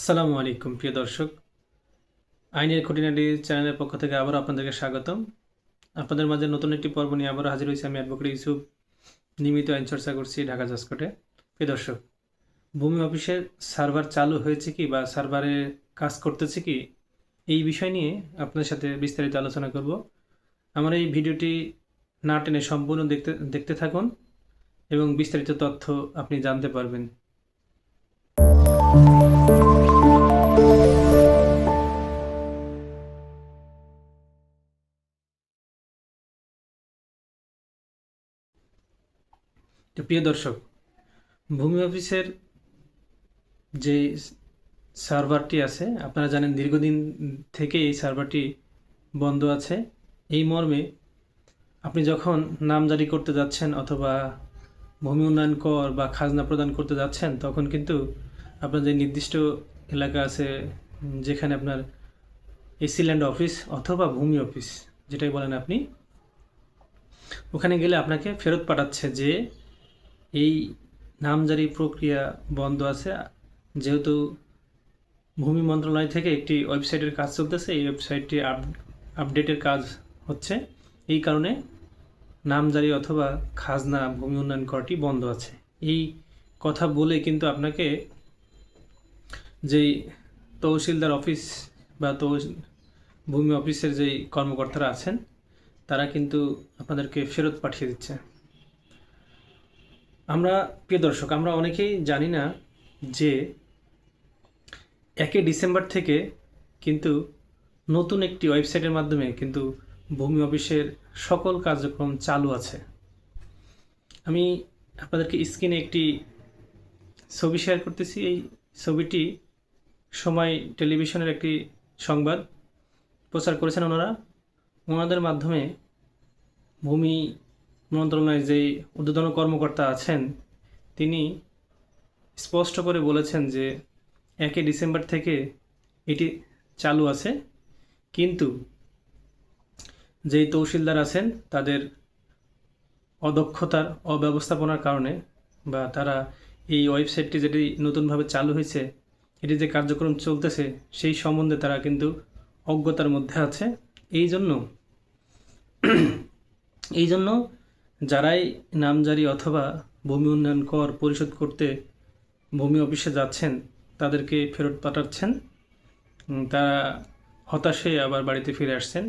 আসসালামু আলাইকুম, প্রিয় দর্শক। আইনের খুঁটিনাটি চ্যানেলের পক্ষ থেকে আবারও আপনাদেরকে স্বাগতম। আপনাদের মাঝে নতুন একটি পর্ব নিয়ে আবারও হাজির হয়েছি আমি অ্যাডভোকেট ইউসুফ। নিয়মিত আইন চর্চা করছি ঢাকা জাসকোটে প্রিয় দর্শক, ভূমি অফিসের সার্ভার চালু হয়েছে কি বা সার্ভারে কাজ করতেছে কি, এই বিষয় নিয়ে আপনাদের সাথে বিস্তারিত আলোচনা করব। আমার এই ভিডিওটি না টেনে সম্পূর্ণ দেখতে দেখতে থাকুন এবং বিস্তারিত তথ্য আপনি জানতে পারবেন। প্রিয় দর্শক, ভূমি অফিসের যে সার্ভারটি আছে, আপনারা জানেন দীর্ঘদিন থেকে এই সার্ভারটি বন্ধ আছে। এই মর্মে আপনি যখন নাম জারি করতে যাচ্ছেন অথবা ভূমি উন্নয়ন কর বা খাজনা প্রদান করতে যাচ্ছেন, তখন কিন্তু আপনার যে নির্দিষ্ট এলাকা আছে, যেখানে আপনার এসি ল্যান্ড অফিস অথবা ভূমি অফিস, যেটাই বলেন আপনি, ওখানে গেলে আপনাকে ফেরত পাঠাচ্ছে যে এই নামজারি প্রক্রিয়া বন্ধ আছে। যেহেতু ভূমি মন্ত্রণালয় থেকে একটি ওয়েবসাইটের কাজ চলতেছে, এই ওয়েবসাইটটি আপ আপডেটের কাজ হচ্ছে। এই কারণে নামজারি অথবা খাজনা ভূমি উন্নয়ন করটি বন্ধ আছে। এই কথা বলে কিন্তু আপনাকে যেই তহসিলদার অফিস বা তহসিল ভূমি অফিসের যেই কর্মকর্তারা আছেন, তারা কিন্তু আপনাদেরকে ফেরত পাঠিয়ে দিচ্ছে। আমরা, প্রিয় দর্শক, আমরা অনেকেই জানি না যে একে ডিসেম্বর থেকে কিন্তু নতুন একটি ওয়েবসাইটের মাধ্যমে কিন্তু ভূমি অফিসের সকল কার্যক্রম চালু আছে। আমি আপনাদেরকে স্ক্রিনে একটি ছবি শেয়ার করতেছি। এই ছবিটি সময় টেলিভিশনের একটি সংবাদ। প্রচার করেছেন ওনারা। ওনাদের মাধ্যমে ভূমি মন্ত্রণালয়ের যেই ঊর্ধ্বতন কর্মকর্তা আছেন, তিনি স্পষ্ট করে বলেছেন যে একই ডিসেম্বর থেকে এটি চালু আছে। কিন্তু যেই তহসিলদার আছেন, তাদের অদক্ষতার অব্যবস্থাপনার কারণে বা তারা এই ওয়েবসাইটটি যেটি নতুনভাবে চালু হয়েছে এটি যে কার্যক্রম চলতেছে, সেই সম্বন্ধে তারা কিন্তু অজ্ঞতার মধ্যে আছে। এই জন্য এই জন্য যারাই নামজারি অথবা ভূমি উন্নয়ন কর পরিশোধ করতে ভূমি অফিসে যাচ্ছেন, তাদেরকে ফেরত পাঠাচ্ছেন। তারা হতাশে আবার বাড়িতে ফিরে আসছেন।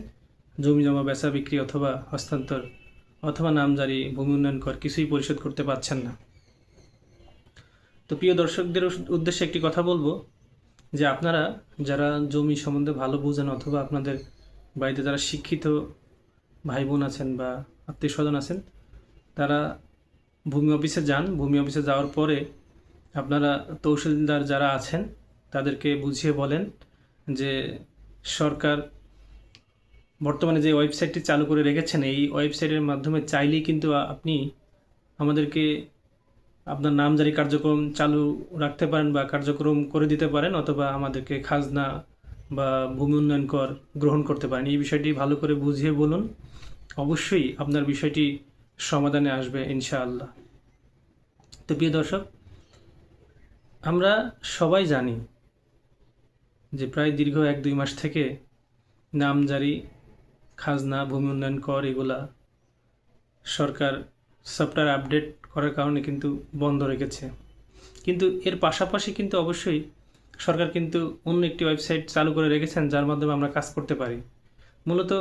জমি জমা, বেচা বিক্রি অথবা হস্তান্তর অথবা নামজারি ভূমি উন্নয়ন কর কিছুই পরিশোধ করতে পারছেন না। তো প্রিয় দর্শকদের উদ্দেশ্যে একটি কথা বলব যে আপনারা যারা জমি সম্বন্ধে ভালো বুঝেন অথবা আপনাদের বাড়িতে যারা শিক্ষিত ভাই বোন আছেন বা আত্মীয় স্বজন আছেন তারা ভূমি অফিসে যান। ভূমি অফিসে যাওয়ার পরে আপনারা তহসিলদার যারা আছেন, তাদেরকে বুঝিয়ে বলেন যে সরকার বর্তমানে যে ওয়েবসাইটটি চালু করে রেখেছেন, এই ওয়েবসাইটের মাধ্যমে চাইলেই কিন্তু আপনি আমাদেরকে আপনার নামজারি কার্যক্রম চালু রাখতে পারেন বা কার্যক্রম করে দিতে পারেন অথবা আমাদেরকে খাজনা বা ভূমি উন্নয়ন কর গ্রহণ করতে পারেন। এই বিষয়টি ভালো করে বুঝিয়ে বলুন। অবশ্যই আপনার বিষয়টি সমাধানে আসবে, ইনশাআল্লাহ। তো প্রিয় দর্শক, আমরা সবাই জানি যে প্রায় দীর্ঘ এক দুই মাস থেকে নামজারি খাজনা, ভূমি উন্নয়ন কর এগুলা সরকার সফটওয়্যার আপডেট করার কারণে কিন্তু বন্ধ রেখেছে। কিন্তু এর পাশাপাশি কিন্তু অবশ্যই সরকার কিন্তু অন্য একটি ওয়েবসাইট চালু করে রেখেছেন, যার মাধ্যমে আমরা কাজ করতে পারি। মূলত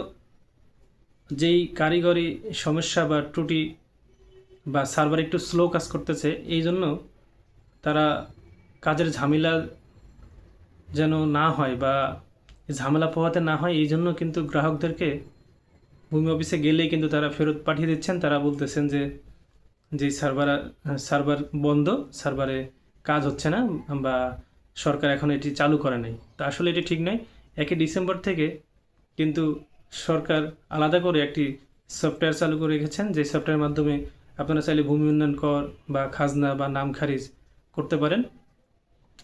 যেই কারিগরি সমস্যা বা ত্রুটি বা সার্ভার একটু স্লো কাজ করতেছে, এই জন্য তারা কাজের ঝামেলা যেন না হয় বা ঝামেলা পোহাতে না হয়, এই জন্য কিন্তু গ্রাহকদেরকে ভূমি অফিসে গেলেই কিন্তু তারা ফেরত পাঠিয়ে দিচ্ছেন। তারা বলতেছেন যে যে সার্ভার সার্ভার বন্ধ, সার্ভারে কাজ হচ্ছে না বা সরকার এখন এটি চালু করে নাই। তা আসলে এটি ঠিক নয়। একই ডিসেম্বর থেকে কিন্তু সরকার আলাদা করে একটি সফটওয়্যার চালু করে রেখেছেন, যে সফটওয়্যারের মাধ্যমে আপনারা চাইলে ভূমি উন্নয়ন কর বা খাজনা বা নাম খারিজ করতে পারেন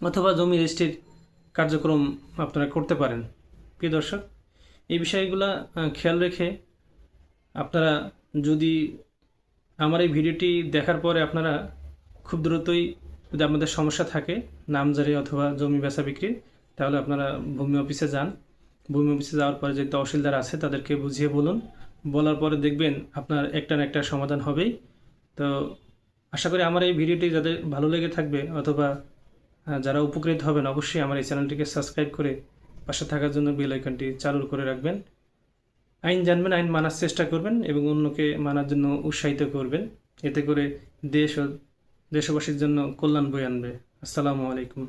অথবা জমি রেজিস্ট্রির কার্যক্রম আপনারা করতে পারেন। প্রিয় দর্শক, এই বিষয়গুলো খেয়াল রেখে আপনারা যদি আমার এই ভিডিওটি দেখার পরে আপনারা খুব দ্রুতই যদি আপনাদের সমস্যা থাকে নামজারি অথবা জমি বেচা বিক্রি, তাহলে আপনারা ভূমি অফিসে যান। ভূমি অফিসে যাওয়ার পরে যে তহসিলদার আছে, তাদেরকে বুঝিয়ে বলুন। বলার পরে দেখবেন আপনার একটা না একটা সমাধান হবেই। তো আশা করি আমার এই ভিডিওটি যাদের ভালো লেগে থাকবে অথবা যারা উপকৃত হবেন, অবশ্যই আমার এই চ্যানেলটিকে সাবস্ক্রাইব করে পাশে থাকার জন্য বেল আইকনটি চালু করে রাখবেন। আইন জানবেন, আইন মানার চেষ্টা করবেন এবং অন্যকে মানার জন্য উৎসাহিত করবেন। এতে করে দেশ ও দেশবাসীর জন্য কল্যাণ বয়ে আনবে। আসসালামু আলাইকুম।